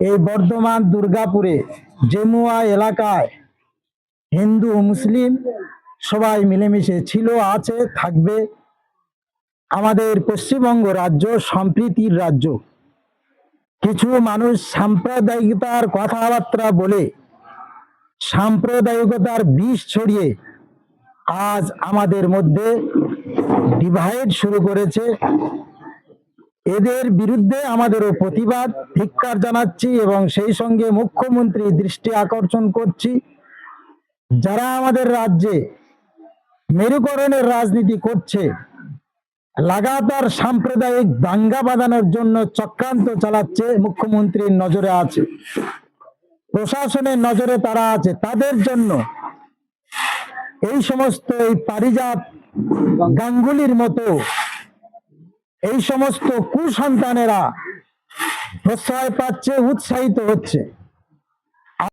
এই বর্ধমান, দুর্গাপুরে জেমুয়া এলাকায় হিন্দু, মুসলিম সবাই মিলেমিশে ছিল, আছে, থাকবে আমাদের পশ্চিমবঙ্গ রাজ্য, সম্প্রীতির রাজ্য। কিছু মানুষ সাম্প্রদায়িকতার কথাবার্তা বলে, সাম্প্রদায়িকতার বিষ ছড়িয়ে আজ আমাদের মধ্যে ডিভাইড শুরু করেছে। এদের বিরুদ্ধে আমাদেরও প্রতিবাদ, ধিক্কার জানাচ্ছি এবং সেই সঙ্গে মুখ্যমন্ত্রী দৃষ্টি আকর্ষণ করছি। যারা আমাদের রাজ্যে মেরুকরণের রাজনীতি করছে, লাগাতার সাম্প্রদায়িক দাঙ্গা বাঁধানোর জন্য চক্রান্ত চালাচ্ছে মুখ্যমন্ত্রীর নজরে আছে। প্রশাসনের নজরে তারা আছে। তাদের জন্য এই সমস্ত এই পারিজাত গাঙ্গুলির মতো এই সমস্ত কুসন্তানেরা প্রশ্রয় পাচ্ছে উৎসাহিত হচ্ছে।